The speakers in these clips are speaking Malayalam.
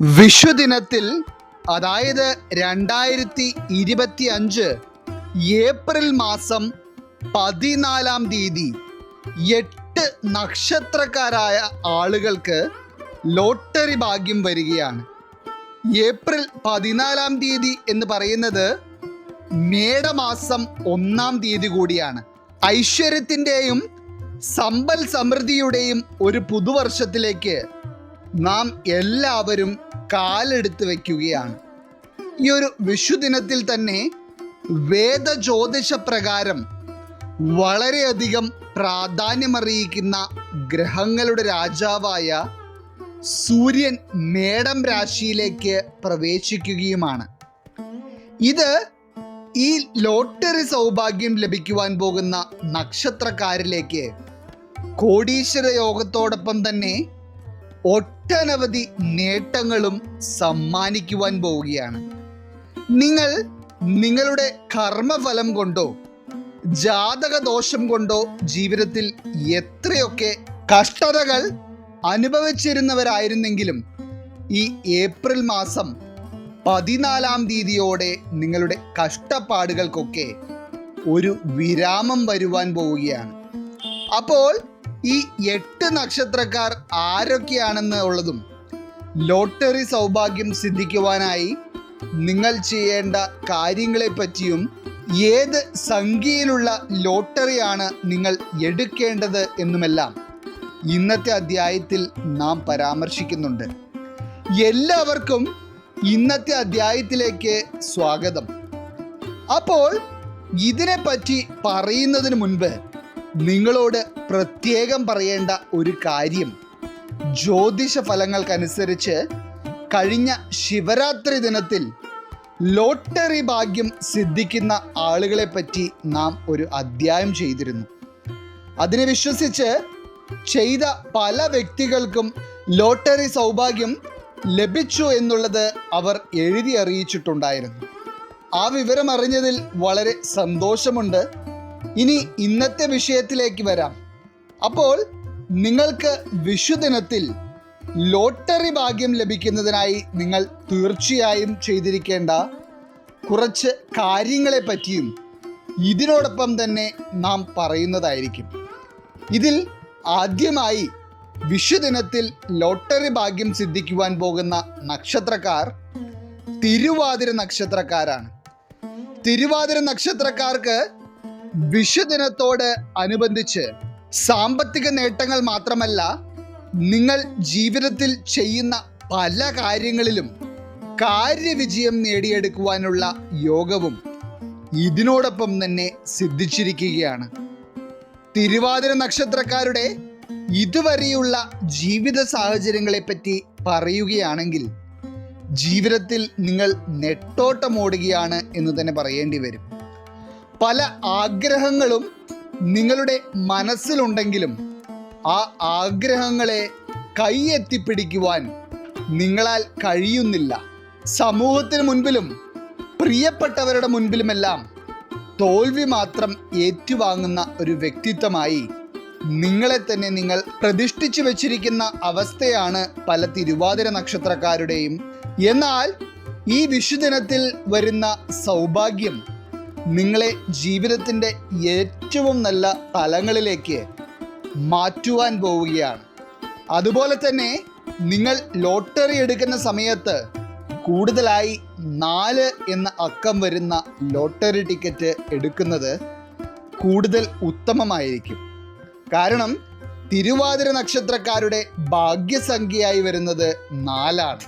വിഷുദിനത്തിൽ അതായത് രണ്ടായിരത്തി ഇരുപത്തി അഞ്ച് ഏപ്രിൽ മാസം പതിനാലാം തീയതി എട്ട് നക്ഷത്രക്കാരായ ആളുകൾക്ക് ലോട്ടറി ഭാഗ്യം വരികയാണ്. ഏപ്രിൽ പതിനാലാം തീയതി എന്ന് പറയുന്നത് മേടമാസം ഒന്നാം തീയതി കൂടിയാണ്. ഐശ്വര്യത്തിന്റെയും സമ്പൽ സമൃദ്ധിയുടെയും ഒരു പുതുവർഷത്തിലേക്ക് നാം എല്ലാവരും കാലെടുത്ത് വയ്ക്കുകയാണ് ഈ ഒരു വിഷുദിനത്തിൽ തന്നെ വേദജ്യോതിഷ പ്രകാരം വളരെയധികം പ്രാധാന്യമറിയിക്കുന്ന ഗ്രഹങ്ങളുടെ രാജാവായ സൂര്യൻ മേടം രാശിയിലേക്ക് പ്രവേശിക്കുകയുമാണ്. ഇത് ഈ ലോട്ടറി സൗഭാഗ്യം ലഭിക്കുവാൻ പോകുന്ന നക്ഷത്രക്കാരിലേക്ക് കോടീശ്വര യോഗത്തോടൊപ്പം തന്നെ ഒട്ടനവധി നേട്ടങ്ങളും സമ്മാനിക്കുവാൻ പോവുകയാണ്. നിങ്ങൾ നിങ്ങളുടെ കർമ്മഫലം കൊണ്ടോ ജാതക ദോഷം കൊണ്ടോ ജീവിതത്തിൽ എത്രയൊക്കെ കഷ്ടതകൾ അനുഭവിച്ചിരുന്നവരായിരുന്നെങ്കിലും ഈ ഏപ്രിൽ മാസം പതിനാലാം തീയതിയോടെ നിങ്ങളുടെ കഷ്ടപ്പാടുകൾക്കൊക്കെ ഒരു വിരാമം വരുവാൻ പോവുകയാണ്. അപ്പോൾ ഈ എട്ട് നക്ഷത്രക്കാർ ആരൊക്കെയാണെന്ന് ഉള്ളതും ലോട്ടറി സൗഭാഗ്യം സിദ്ധിക്കുവാനായി നിങ്ങൾ ചെയ്യേണ്ട കാര്യങ്ങളെ പറ്റിയും ഏത് സംഖ്യയിലുള്ള ലോട്ടറിയാണ് നിങ്ങൾ എടുക്കേണ്ടത് എന്നുമെല്ലാം ഇന്നത്തെ അധ്യായത്തിൽ നാം പരാമർശിക്കുന്നുണ്ട്. എല്ലാവർക്കും ഇന്നത്തെ അധ്യായത്തിലേക്ക് സ്വാഗതം. അപ്പോൾ ഇതിനെപ്പറ്റി പറയുന്നതിന് മുൻപ് നിങ്ങളോട് പ്രത്യേകം പറയേണ്ട ഒരു കാര്യം. ജ്യോതിഷ ഫലങ്ങൾക്കനുസരിച്ച് കഴിഞ്ഞ ശിവരാത്രി ദിനത്തിൽ ലോട്ടറി ഭാഗ്യം സിദ്ധിക്കുന്ന ആളുകളെ പറ്റി നാം ഒരു അധ്യായം ചെയ്തിരുന്നു. അതിനെ വിശ്വസിച്ച് ചെയ്ത പല വ്യക്തികൾക്കും ലോട്ടറി സൗഭാഗ്യം ലഭിച്ചു എന്നുള്ളത് അവർ എഴുതി അറിയിച്ചിട്ടുണ്ടായിരുന്നു. ആ വിവരം അറിഞ്ഞതിൽ വളരെ സന്തോഷമുണ്ട്. ഇനി ഇന്നത്തെ വിഷയത്തിലേക്ക് വരാം. അപ്പോൾ നിങ്ങൾക്ക് വിഷുദിനത്തിൽ ലോട്ടറി ഭാഗ്യം ലഭിക്കുന്നതിനായി നിങ്ങൾ തീർച്ചയായും ചെയ്തിരിക്കേണ്ട കുറച്ച് കാര്യങ്ങളെ പറ്റിയും ഇതിനോടൊപ്പം തന്നെ നാം പറയുന്നതായിരിക്കും. ഇതിൽ ആദ്യമായി വിഷുദിനത്തിൽ ലോട്ടറി ഭാഗ്യം സിദ്ധിക്കുവാൻ പോകുന്ന നക്ഷത്രക്കാർ തിരുവാതിര നക്ഷത്രക്കാരാണ്. തിരുവാതിര നക്ഷത്രക്കാർക്ക് വിഷുദിനത്തോട് അനുബന്ധിച്ച് സാമ്പത്തിക നേട്ടങ്ങൾ മാത്രമല്ല നിങ്ങൾ ജീവിതത്തിൽ ചെയ്യുന്ന പല കാര്യങ്ങളിലും കാര്യവിജയം നേടിയെടുക്കുവാനുള്ള യോഗവും ഇതിനോടൊപ്പം തന്നെ സിദ്ധിച്ചിരിക്കുകയാണ്. തിരുവാതിര നക്ഷത്രക്കാരുടെ ഇതുവരെയുള്ള ജീവിത സാഹചര്യങ്ങളെപ്പറ്റി പറയുകയാണെങ്കിൽ ജീവിതത്തിൽ നിങ്ങൾ നെട്ടോട്ടമോടുകയാണ് എന്ന് തന്നെ പറയേണ്ടി വരും. പല ആഗ്രഹങ്ങളും നിങ്ങളുടെ മനസ്സിലുണ്ടെങ്കിലും ആ ആഗ്രഹങ്ങളെ കൈയെത്തിപ്പിടിക്കുവാൻ നിങ്ങളാൽ കഴിയുന്നില്ല. സമൂഹത്തിന് മുൻപിലും പ്രിയപ്പെട്ടവരുടെ മുൻപിലുമെല്ലാം തോൽവി മാത്രം ഏറ്റുവാങ്ങുന്ന ഒരു വ്യക്തിത്വമായി നിങ്ങളെ തന്നെ നിങ്ങൾ പ്രതിഷ്ഠിച്ചു വച്ചിരിക്കുന്ന അവസ്ഥയാണ് പല തിരുവാതിര നക്ഷത്രക്കാരുടെയും. എന്നാൽ ഈ വിഷുദിനത്തിൽ വരുന്ന സൗഭാഗ്യം നിങ്ങളെ ജീവിതത്തിന്റെ ഏറ്റവും നല്ല തലങ്ങളിലേക്ക് മാറ്റുവാൻ പോവുകയാണ്. അതുപോലെ തന്നെ നിങ്ങൾ ലോട്ടറി എടുക്കുന്ന സമയത്ത് കൂടുതലായി നാല് എന്ന അക്കം വരുന്ന ലോട്ടറി ടിക്കറ്റ് എടുക്കുന്നത് കൂടുതൽ ഉത്തമമായിരിക്കും. കാരണം തിരുവാതിര നക്ഷത്രക്കാരുടെ ഭാഗ്യസംഖ്യയായി വരുന്നത് നാലാണ്.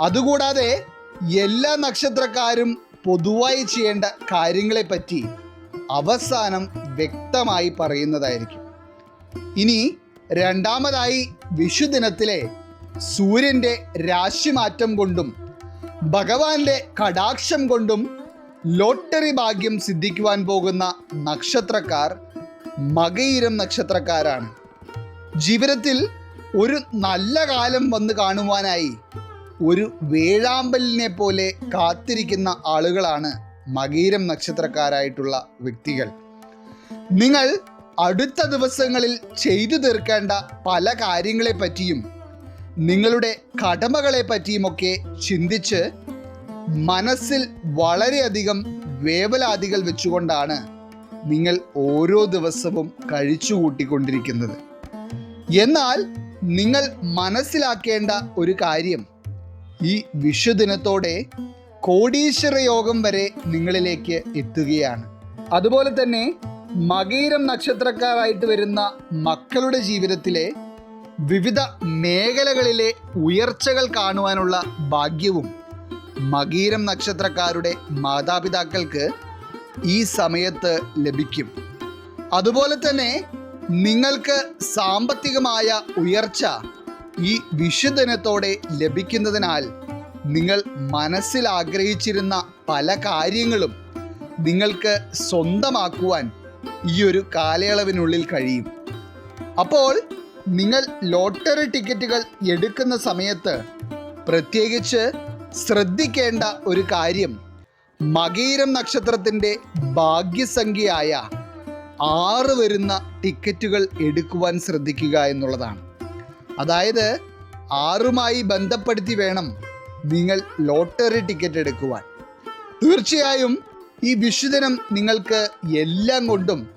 അതുകൂടാതെ എല്ലാ നക്ഷത്രക്കാരും പൊതുവായി ചെയ്യേണ്ട കാര്യങ്ങളെപ്പറ്റി അവസാനം വ്യക്തമായി പറയുന്നതായിരിക്കും. ഇനി രണ്ടാമതായി വിഷുദിനത്തിലെ സൂര്യന്റെ രാശിമാറ്റം കൊണ്ടും ഭഗവാന്റെ കടാക്ഷം കൊണ്ടും ലോട്ടറി ഭാഗ്യം സിദ്ധിക്കുവാൻ പോകുന്ന നക്ഷത്രക്കാർ മകയിരം നക്ഷത്രക്കാരാണ്. ജീവിതത്തിൽ ഒരു നല്ല കാലം വന്ന് കാണുവാനായി ഒരു വേഴാമ്പലിനെ പോലെ കാത്തിരിക്കുന്ന ആളുകളാണ് മകീരം നക്ഷത്രക്കാരായിട്ടുള്ള വ്യക്തികൾ. നിങ്ങൾ അടുത്ത ദിവസങ്ങളിൽ ചെയ്തു തീർക്കേണ്ട പല കാര്യങ്ങളെ പറ്റിയും നിങ്ങളുടെ കടമകളെ പറ്റിയുമൊക്കെ ചിന്തിച്ച് മനസ്സിൽ വളരെയധികം വേവലാതികൾ വെച്ചുകൊണ്ടാണ് നിങ്ങൾ ഓരോ ദിവസവും കഴിച്ചു കൂട്ടിക്കൊണ്ടിരിക്കുന്നത്. എന്നാൽ നിങ്ങൾ മനസ്സിലാക്കേണ്ട ഒരു കാര്യം ഈ വിഷുദിനത്തോടെ കോടീശ്വര യോഗം വരെ നിങ്ങളിലേക്ക് എത്തുകയാണ്. അതുപോലെ തന്നെ മകീരം നക്ഷത്രക്കാരായിട്ട് വരുന്ന മക്കളുടെ ജീവിതത്തിലെ വിവിധ മേഖലകളിലെ ഉയർച്ചകൾ കാണുവാനുള്ള ഭാഗ്യവും മകീരം നക്ഷത്രക്കാരുടെ മാതാപിതാക്കൾക്ക് ഈ സമയത്ത് ലഭിക്കും. അതുപോലെ തന്നെ നിങ്ങൾക്ക് സാമ്പത്തികമായ ഉയർച്ച ഈ വിഷുദിനത്തോടെ ലഭിക്കുന്നതിനാൽ നിങ്ങൾ മനസ്സിൽ ആഗ്രഹിച്ചിരുന്ന പല കാര്യങ്ങളും നിങ്ങൾക്ക് സ്വന്തമാക്കുവാൻ ഈ ഒരു കാലയളവിനുള്ളിൽ കഴിയും. അപ്പോൾ നിങ്ങൾ ലോട്ടറി ടിക്കറ്റുകൾ എടുക്കുന്ന സമയത്ത് പ്രത്യേകിച്ച് ശ്രദ്ധിക്കേണ്ട ഒരു കാര്യം മകീരം നക്ഷത്രത്തിന്റെ ഭാഗ്യസംഖ്യയായ ആറ് വരുന്ന ടിക്കറ്റുകൾ എടുക്കുവാൻ ശ്രദ്ധിക്കുക എന്നുള്ളതാണ്. അതായത് ആറുമായി ബന്ധപ്പെടുത്തി വേണം നിങ്ങൾ ലോട്ടറി ടിക്കറ്റ് എടുക്കുവാൻ. തീർച്ചയായും ഈ വിഷുദിനം നിങ്ങൾക്ക് എല്ലാം കൊണ്ടും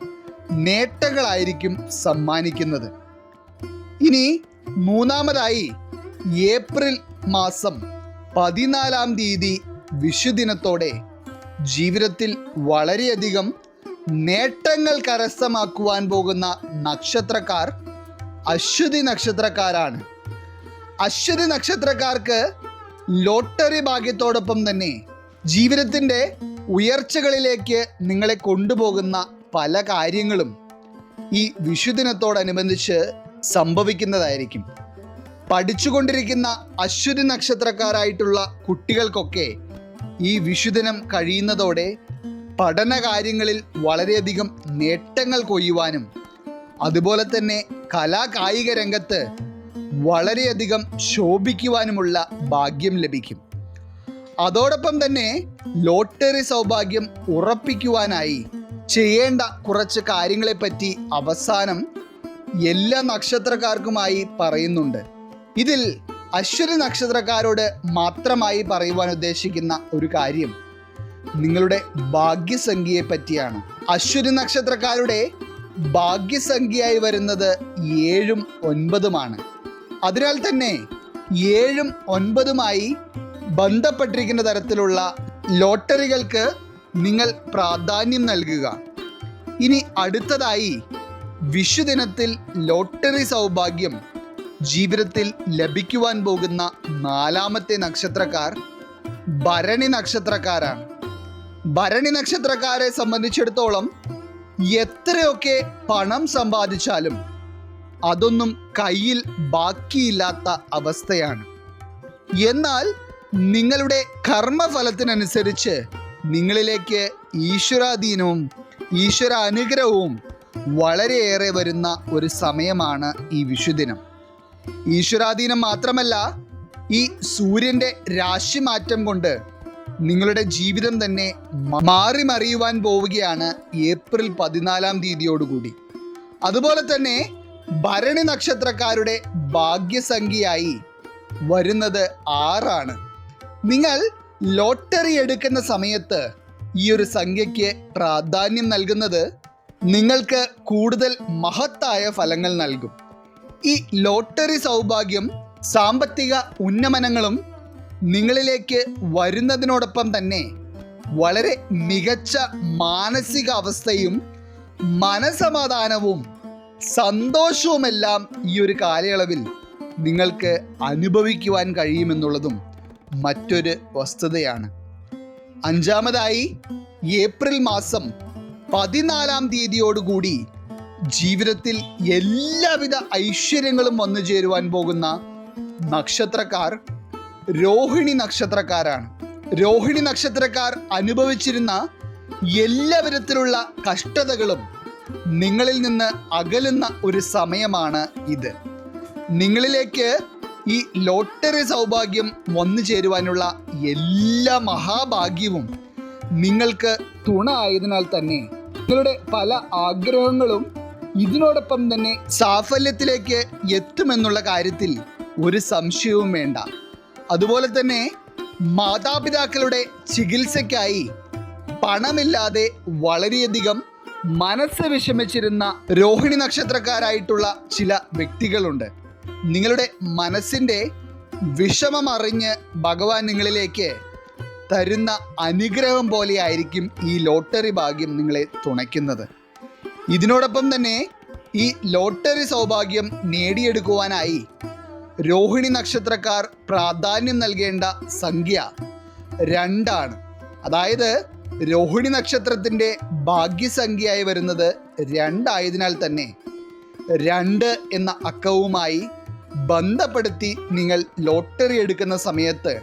നേട്ടങ്ങളായിരിക്കും സമ്മാനിക്കുന്നത്. ഇനി മൂന്നാമതായി ഏപ്രിൽ മാസം പതിനാലാം തീയതി വിഷുദിനത്തോടെ ജീവിതത്തിൽ വളരെയധികം നേട്ടങ്ങൾ കരസ്ഥമാക്കുവാൻ പോകുന്ന നക്ഷത്രക്കാർ അശ്വതി നക്ഷത്രക്കാരാണ്. അശ്വതി നക്ഷത്രക്കാർക്ക് ലോട്ടറി ഭാഗ്യത്തോടൊപ്പം തന്നെ ജീവിതത്തിന്റെ ഉയർച്ചകളിലേക്ക് നിങ്ങളെ കൊണ്ടുപോകുന്ന പല കാര്യങ്ങളും ഈ വിഷുദിനത്തോടനുബന്ധിച്ച് സംഭവിക്കുന്നതായിരിക്കും. പഠിച്ചുകൊണ്ടിരിക്കുന്ന അശ്വതി നക്ഷത്രക്കാരായിട്ടുള്ള കുട്ടികൾക്കൊക്കെ ഈ വിഷുദിനം കഴിയുന്നതോടെ പഠന കാര്യങ്ങളിൽ വളരെയധികം നേട്ടങ്ങൾ കൊയ്യുവാനും അതുപോലെ തന്നെ കലാകായിക രംഗത്ത് വളരെയധികം ശോഭിക്കുവാനുമുള്ള ഭാഗ്യം ലഭിക്കും. അതോടൊപ്പം തന്നെ ലോട്ടറി സൗഭാഗ്യം ഉറപ്പിക്കുവാനായി ചെയ്യേണ്ട കുറച്ച് കാര്യങ്ങളെപ്പറ്റി അവസാനം എല്ലാ നക്ഷത്രക്കാർക്കുമായി പറയുന്നുണ്ട്. ഇതിൽ അശ്വതി നക്ഷത്രക്കാരോട് മാത്രമായി പറയുവാൻ ഉദ്ദേശിക്കുന്ന ഒരു കാര്യം നിങ്ങളുടെ ഭാഗ്യസംഖ്യയെ പറ്റിയാണ് അശ്വതി നക്ഷത്രക്കാരുടെ ഭാഗ്യസംഖ്യയായി വരുന്നത് ഏഴും ഒൻപതുമാണ്. അതിനാൽ തന്നെ ഏഴും ഒൻപതുമായി ബന്ധപ്പെട്ടിരിക്കുന്ന തരത്തിലുള്ള ലോട്ടറികൾക്ക് നിങ്ങൾ പ്രാധാന്യം നൽകുക. ഇനി അടുത്തതായി വിഷുദിനത്തിൽ ലോട്ടറി സൗഭാഗ്യം ജീവിതത്തിൽ ലഭിക്കുവാൻ പോകുന്ന നാലാമത്തെ നക്ഷത്രക്കാർ ഭരണി നക്ഷത്രക്കാരാണ്. ഭരണി നക്ഷത്രക്കാരെ സംബന്ധിച്ചിടത്തോളം എത്രയൊക്കെ പണം സമ്പാദിച്ചാലും അതൊന്നും കയ്യിൽ ബാക്കിയില്ലാത്ത അവസ്ഥയാണ്. എന്നാൽ നിങ്ങളുടെ കർമ്മഫലത്തിനനുസരിച്ച് നിങ്ങളിലേക്ക് ഈശ്വരാധീനവും ഈശ്വര അനുഗ്രഹവും വളരെയേറെ വരുന്ന ഒരു സമയമാണ് ഈ വിഷുദിനം. ഈശ്വരാധീനം മാത്രമല്ല ഈ സൂര്യന്റെ രാശിമാറ്റം കൊണ്ട് നിങ്ങളുടെ ജീവിതം തന്നെ മാറി മറിയുവാൻ പോവുകയാണ് ഏപ്രിൽ പതിനാലാം തീയതിയോടുകൂടി. അതുപോലെ തന്നെ ഭരണി നക്ഷത്രക്കാരുടെ ഭാഗ്യസംഖ്യയായി വരുന്നത് ആറാണ്. നിങ്ങൾ ലോട്ടറി എടുക്കുന്ന സമയത്ത് ഈ ഒരു സംഖ്യയ്ക്ക് പ്രാധാന്യം നൽകുന്നത് നിങ്ങൾക്ക് കൂടുതൽ മഹത്തായ ഫലങ്ങൾ നൽകും. ഈ ലോട്ടറി സൗഭാഗ്യം സാമ്പത്തിക ഉന്നമനങ്ങളും നിങ്ങളിലേക്ക് വരുന്നതിനോടൊപ്പം തന്നെ വളരെ മികച്ച മാനസിക അവസ്ഥയും മനസമാധാനവും സന്തോഷവുമെല്ലാം ഈ ഒരു കാലയളവിൽ നിങ്ങൾക്ക് അനുഭവിക്കുവാൻ കഴിയുമെന്നുള്ളതും മറ്റൊരു വസ്തുതയാണ്. അഞ്ചാമതായി ഏപ്രിൽ മാസം പതിനാലാം തീയതിയോടുകൂടി ജീവിതത്തിൽ എല്ലാവിധ ഐശ്വര്യങ്ങളും വന്നു ചേരുവാൻ പോകുന്ന നക്ഷത്രക്കാർ രോഹിണി നക്ഷത്രക്കാരാണ്. രോഹിണി നക്ഷത്രക്കാർ അനുഭവിച്ചിരുന്ന എല്ലാ വിധത്തിലുള്ള കഷ്ടതകളും നിങ്ങളിൽ നിന്ന് അകലുന്ന ഒരു സമയമാണ് ഇത്. നിങ്ങളിലേക്ക് ഈ ലോട്ടറി സൗഭാഗ്യം വന്നു ചേരുവാനുള്ള എല്ലാ മഹാഭാഗ്യവും നിങ്ങൾക്ക് തുണ ആയതിനാൽ തന്നെ. നിങ്ങളുടെ പല ആഗ്രഹങ്ങളും ഇതിനോടൊപ്പം തന്നെ സാഫല്യത്തിലേക്ക് എത്തുമെന്നുള്ള കാര്യത്തിൽ ഒരു സംശയവും വേണ്ട. അതുപോലെ തന്നെ മാതാപിതാക്കളുടെ ചികിത്സയ്ക്കായി പണമില്ലാതെ വളരെയധികം മനസ്സ് വിഷമിച്ചിരുന്ന രോഹിണി നക്ഷത്രക്കാരായിട്ടുള്ള ചില വ്യക്തികളുണ്ട്. നിങ്ങളുടെ മനസ്സിന്റെ വിഷമം അറിഞ്ഞ് ഭഗവാൻ നിങ്ങളിലേക്ക് തരുന്ന അനുഗ്രഹം പോലെയായിരിക്കും ഈ ലോട്ടറി ഭാഗ്യം നിങ്ങളെ തുണയ്ക്കുന്നത്. ഇതിനോടൊപ്പം തന്നെ ഈ ലോട്ടറി സൗഭാഗ്യം നേടിയെടുക്കുവാനായി രോഹിണി നക്ഷത്രക്കാർ പ്രാധാന്യം നൽകേണ്ട സംഖ്യ രണ്ടാണ്. അതായത് രോഹിണി നക്ഷത്രത്തിന്റെ ഭാഗ്യസംഖ്യയായി വരുന്നത് രണ്ടായതിനാൽ തന്നെ. രണ്ട് എന്ന അക്കവുമായി ബന്ധപ്പെടുത്തി നിങ്ങൾ ലോട്ടറി എടുക്കുന്ന സമയത്ത്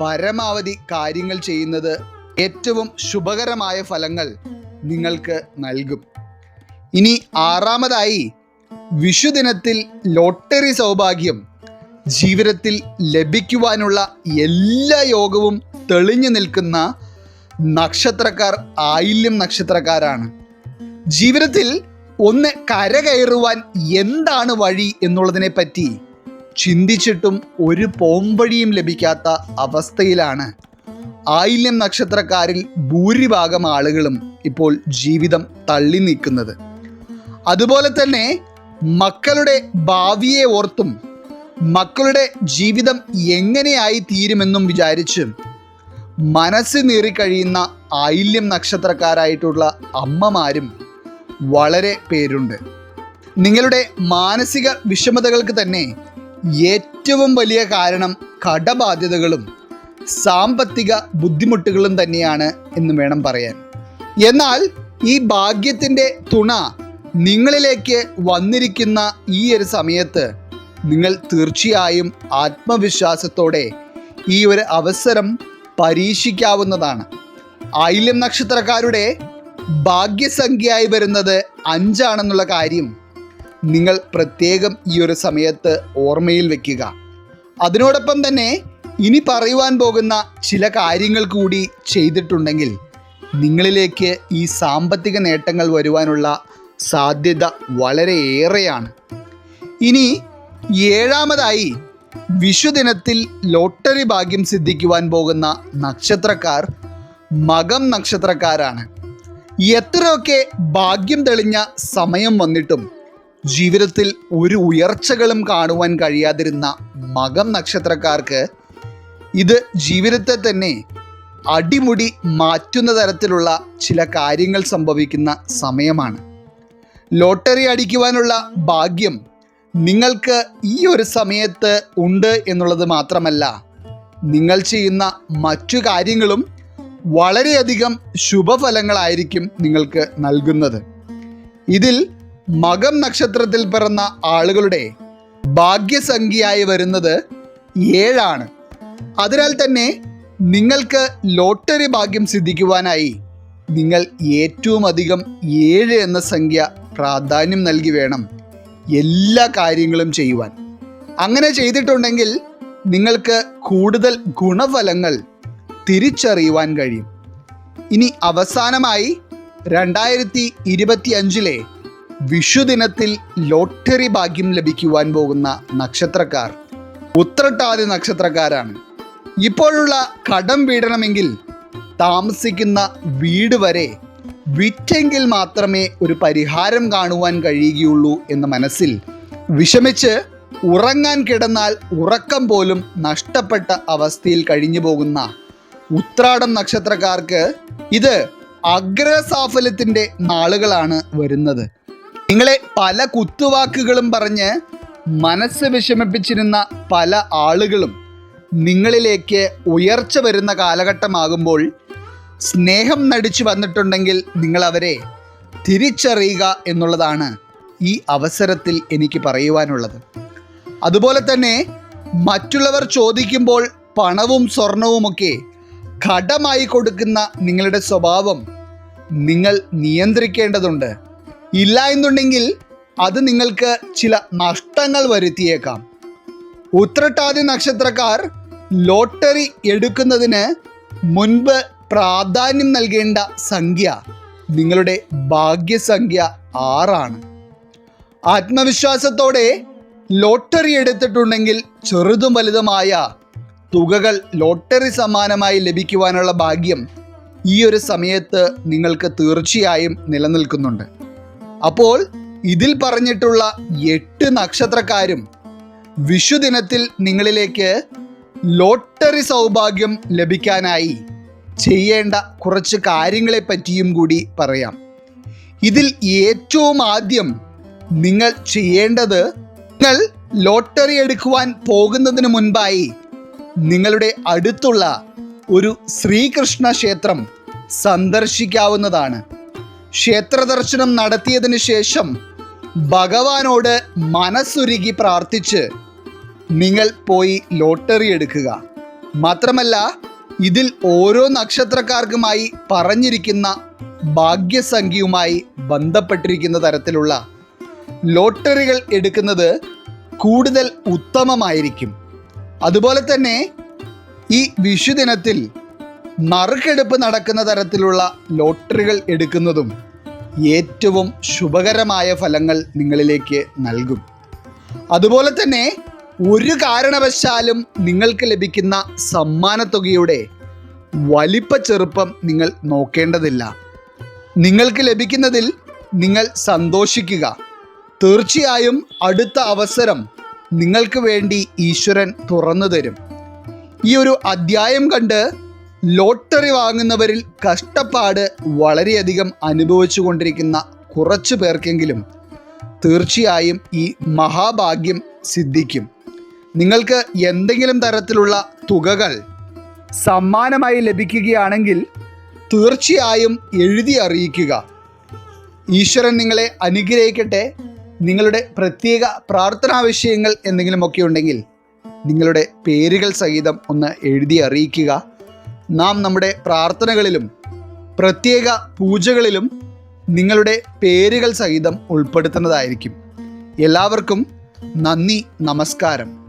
പരമാവധി കാര്യങ്ങൾ ചെയ്യുന്നത് ഏറ്റവും ശുഭകരമായ ഫലങ്ങൾ നിങ്ങൾക്ക് നൽകും. ഇനി ആറാമതായി വിഷുദിനത്തിൽ ലോട്ടറി സൗഭാഗ്യം. ജീവിതത്തിൽ ലഭിക്കുവാനുള്ള എല്ലാ യോഗവും തെളിഞ്ഞു നിൽക്കുന്ന നക്ഷത്രക്കാർ ആയില്യം നക്ഷത്രക്കാരാണ്. ജീവിതത്തിൽ ഒന്ന് കരകയറുവാൻ എന്താണ് വഴി എന്നുള്ളതിനെ പറ്റി ചിന്തിച്ചിട്ടും ഒരു പോംവഴിയും ലഭിക്കാത്ത അവസ്ഥയിലാണ്. ആയില്യം നക്ഷത്രക്കാരിൽ ഭൂരിഭാഗം ആളുകളും ഇപ്പോൾ ജീവിതം തള്ളി നീക്കുന്നത് അതുപോലെ തന്നെ മക്കളുടെ ഭാവിയെ ഓർത്തും മക്കളുടെ ജീവിതം എങ്ങനെയായി തീരുമെന്നും വിചാരിച്ച് മനസ്സ് നീറിക്കഴിയുന്ന ആയില്യം നക്ഷത്രക്കാരായിട്ടുള്ള അമ്മമാരും വളരെ പേരുണ്ട്. നിങ്ങളുടെ മാനസിക വിഷമതകൾക്ക് തന്നെ ഏറ്റവും വലിയ കാരണം കടബാധ്യതകളും സാമ്പത്തിക ബുദ്ധിമുട്ടുകളും തന്നെയാണ് എന്ന് വേണം പറയാൻ. എന്നാൽ ഈ ഭാഗ്യത്തിന്റെ തുണ നിങ്ങളിലേക്ക് വന്നിരിക്കുന്ന ഈ ഒരു സമയത്ത് നിങ്ങൾ തീർച്ചയായും ആത്മവിശ്വാസത്തോടെ ഈ ഒരു അവസരം പരീക്ഷിക്കാവുന്നതാണ്. ആയില്യം നക്ഷത്രക്കാരുടെ ഭാഗ്യസംഖ്യയായി വരുന്നത് അഞ്ചാണെന്നുള്ള കാര്യം നിങ്ങൾ പ്രത്യേകം ഈ ഒരു സമയത്ത് ഓർമ്മയിൽ വെക്കുക. അതിനോടൊപ്പം തന്നെ ഇനി പറയുവാൻ പോകുന്ന ചില കാര്യങ്ങൾ കൂടി ചെയ്തിട്ടുണ്ടെങ്കിൽ നിങ്ങളിലേക്ക് ഈ സാമ്പത്തിക നേട്ടങ്ങൾ വരുവാനുള്ള സാധ്യത വളരെയേറെയാണ്. ഇനി ഏഴാമതായി വിഷുദിനത്തിൽ ലോട്ടറി ഭാഗ്യം സിദ്ധിക്കുവാൻ പോകുന്ന നക്ഷത്രക്കാർ മകം നക്ഷത്രക്കാരാണ്. എത്രയൊക്കെ ഭാഗ്യം തെളിഞ്ഞ സമയം വന്നിട്ടും ജീവിതത്തിൽ ഒരു ഉയർച്ചകളും കാണുവാൻ കഴിയാതിരുന്ന മകം നക്ഷത്രക്കാർക്ക് ഇത് ജീവിതത്തെ തന്നെ അടിമുടി മാറ്റുന്ന തരത്തിലുള്ള ചില കാര്യങ്ങൾ സംഭവിക്കുന്ന സമയമാണ്. ലോട്ടറി അടിക്കുവാനുള്ള ഭാഗ്യം നിങ്ങൾക്ക് ഈ ഒരു സമയത്ത് ഉണ്ട് എന്നുള്ളത് മാത്രമല്ല നിങ്ങൾ ചെയ്യുന്ന മറ്റു കാര്യങ്ങളും വളരെയധികം ശുഭഫലങ്ങളായിരിക്കും നിങ്ങൾക്ക് നൽകുന്നത്. ഇതിൽ മകം നക്ഷത്രത്തിൽ പിറന്ന ആളുകളുടെ ഭാഗ്യസംഖ്യയായി വരുന്നത് ഏഴാണ്. അതിനാൽ തന്നെ നിങ്ങൾക്ക് ലോട്ടറി ഭാഗ്യം സിദ്ധിക്കുവാനായി നിങ്ങൾ ഏറ്റവും അധികം ഏഴ് എന്ന സംഖ്യ പ്രാധാന്യം നൽകി വേണം. എല്ലാ കാര്യങ്ങളും ചെയ്യുവാൻ. അങ്ങനെ ചെയ്തിട്ടുണ്ടെങ്കിൽ നിങ്ങൾക്ക് കൂടുതൽ ഗുണഫലങ്ങൾ തിരിച്ചറിയുവാൻ കഴിയും. ഇനി അവസാനമായി രണ്ടായിരത്തി ഇരുപത്തി അഞ്ചിലെ വിഷുദിനത്തിൽ ലോട്ടറി ഭാഗ്യം ലഭിക്കുവാൻ പോകുന്ന നക്ഷത്രക്കാർ ഉത്രട്ടാതി നക്ഷത്രക്കാരാണ്. ഇപ്പോഴുള്ള കടം വീടണമെങ്കിൽ താമസിക്കുന്ന വീട് വരെ വിറ്റെങ്കിൽ മാത്രമേ ഒരു പരിഹാരം കാണുവാൻ കഴിയുകയുള്ളൂ എന്ന മനസ്സിൽ വിഷമിച്ച് ഉറങ്ങാൻ കിടന്നാൽ ഉറക്കം പോലും നഷ്ടപ്പെട്ട അവസ്ഥയിൽ കഴിഞ്ഞു പോകുന്ന ഉത്രാടം നക്ഷത്രക്കാർക്ക് ഇത് അഗ്രസാഫല്യത്തിന്റെ നാളുകളാണ് വരുന്നത്. നിങ്ങളെ പല കുത്തുവാക്കുകളും പറഞ്ഞ് മനസ്സ് വിഷമിപ്പിച്ചിരുന്ന പല ആളുകളും നിങ്ങളിലേക്ക് ഉയർച്ച വരുന്ന കാലഘട്ടമാകുമ്പോൾ സ്നേഹം നടിച്ചു വന്നിട്ടുണ്ടെങ്കിൽ നിങ്ങൾ അവരെ തിരിച്ചറിയുക എന്നുള്ളതാണ് ഈ അവസരത്തിൽ എനിക്ക് പറയുവാനുള്ളത്. അതുപോലെ തന്നെ മറ്റുള്ളവർ ചോദിക്കുമ്പോൾ പണവും സ്വർണവുമൊക്കെ കടമായി കൊടുക്കുന്ന നിങ്ങളുടെ സ്വഭാവം നിങ്ങൾ നിയന്ത്രിക്കേണ്ടതുണ്ട്. ഇല്ല എന്നുണ്ടെങ്കിൽ അത് നിങ്ങൾക്ക് ചില നഷ്ടങ്ങൾ വരുത്തിയേക്കാം. ഉത്രട്ടാതി നക്ഷത്രക്കാർ ലോട്ടറി എടുക്കുന്നതിന് മുൻപ് പ്രാധാന്യം നൽകേണ്ട സംഖ്യ നിങ്ങളുടെ ഭാഗ്യസംഖ്യ ആറാണ്. ആത്മവിശ്വാസത്തോടെ ലോട്ടറി എടുത്തിട്ടുണ്ടെങ്കിൽ ചെറുതും വലുതുമായ തുകകൾ ലോട്ടറി സമ്മാനമായി ലഭിക്കുവാനുള്ള ഭാഗ്യം ഈ ഒരു സമയത്ത് നിങ്ങൾക്ക് തീർച്ചയായും നിലനിൽക്കുന്നുണ്ട്. അപ്പോൾ ഇതിൽ പറഞ്ഞിട്ടുള്ള എട്ട് നക്ഷത്രക്കാരും വിഷുദിനത്തിൽ നിങ്ങളിലേക്ക് ലോട്ടറി സൗഭാഗ്യം ലഭിക്കാനായി ചെയ്യേണ്ട കുറച്ച് കാര്യങ്ങളെ പറ്റിയും കൂടി പറയാം. ഇതിൽ ഏറ്റവും ആദ്യം നിങ്ങൾ ചെയ്യേണ്ടത് നിങ്ങൾ ലോട്ടറി എടുക്കുവാൻ പോകുന്നതിന് മുൻപായി നിങ്ങളുടെ അടുത്തുള്ള ഒരു ശ്രീകൃഷ്ണ ക്ഷേത്രം സന്ദർശിക്കാവുന്നതാണ്. ക്ഷേത്ര ദർശനം നടത്തിയതിനു ശേഷം ഭഗവാനോട് മനസ്സുരുകി പ്രാർത്ഥിച്ച് നിങ്ങൾ പോയി ലോട്ടറി എടുക്കുക. മാത്രമല്ല ഇതിൽ ഓരോ നക്ഷത്രക്കാർക്കുമായി പറഞ്ഞിരിക്കുന്ന ഭാഗ്യസംഖ്യയുമായി ബന്ധപ്പെട്ടിരിക്കുന്ന തരത്തിലുള്ള ലോട്ടറികൾ എടുക്കുന്നത് കൂടുതൽ ഉത്തമമായിരിക്കും. അതുപോലെ തന്നെ ഈ വിഷുദിനത്തിൽ നറുക്കെടുപ്പ് നടക്കുന്ന തരത്തിലുള്ള ലോട്ടറികൾ എടുക്കുന്നതും ഏറ്റവും ശുഭകരമായ ഫലങ്ങൾ നിങ്ങളിലേക്ക് നൽകും. അതുപോലെ തന്നെ ഒരു കാരണവശാലും നിങ്ങൾക്ക് ലഭിക്കുന്ന സമ്മാനത്തുകയുടെ വലിപ്പ ചെറുപ്പം നിങ്ങൾ നോക്കേണ്ടതില്ല. നിങ്ങൾക്ക് ലഭിക്കുന്നതിൽ നിങ്ങൾ സന്തോഷിക്കുക. തീർച്ചയായും അടുത്ത അവസരം നിങ്ങൾക്ക് വേണ്ടി ഈശ്വരൻ തുറന്നു തരും. ഈ ഒരു അധ്യായം കണ്ട് ലോട്ടറി വാങ്ങുന്നവരിൽ കഷ്ടപ്പാട് വളരെയധികം അനുഭവിച്ചു കൊണ്ടിരിക്കുന്ന കുറച്ചു പേർക്കെങ്കിലും തീർച്ചയായും ഈ മഹാഭാഗ്യം സിദ്ധിക്കും. നിങ്ങൾക്ക് എന്തെങ്കിലും തരത്തിലുള്ള തുകകൾ സമ്മാനമായി ലഭിക്കുകയാണെങ്കിൽ തീർച്ചയായും എഴുതി അറിയിക്കുക. ഈശ്വരൻ നിങ്ങളെ അനുഗ്രഹിക്കട്ടെ. നിങ്ങളുടെ പ്രത്യേക പ്രാർത്ഥനാ വിഷയങ്ങൾ എന്തെങ്കിലുമൊക്കെ ഉണ്ടെങ്കിൽ നിങ്ങളുടെ പേരുകൾ സഹിതം ഒന്ന് എഴുതി അറിയിക്കുക. നാം നമ്മുടെ പ്രാർത്ഥനകളിലും പ്രത്യേക പൂജകളിലും നിങ്ങളുടെ പേരുകൾ സഹിതം ഉൾപ്പെടുത്തുന്നതായിരിക്കും. എല്ലാവർക്കും നന്ദി നമസ്കാരം.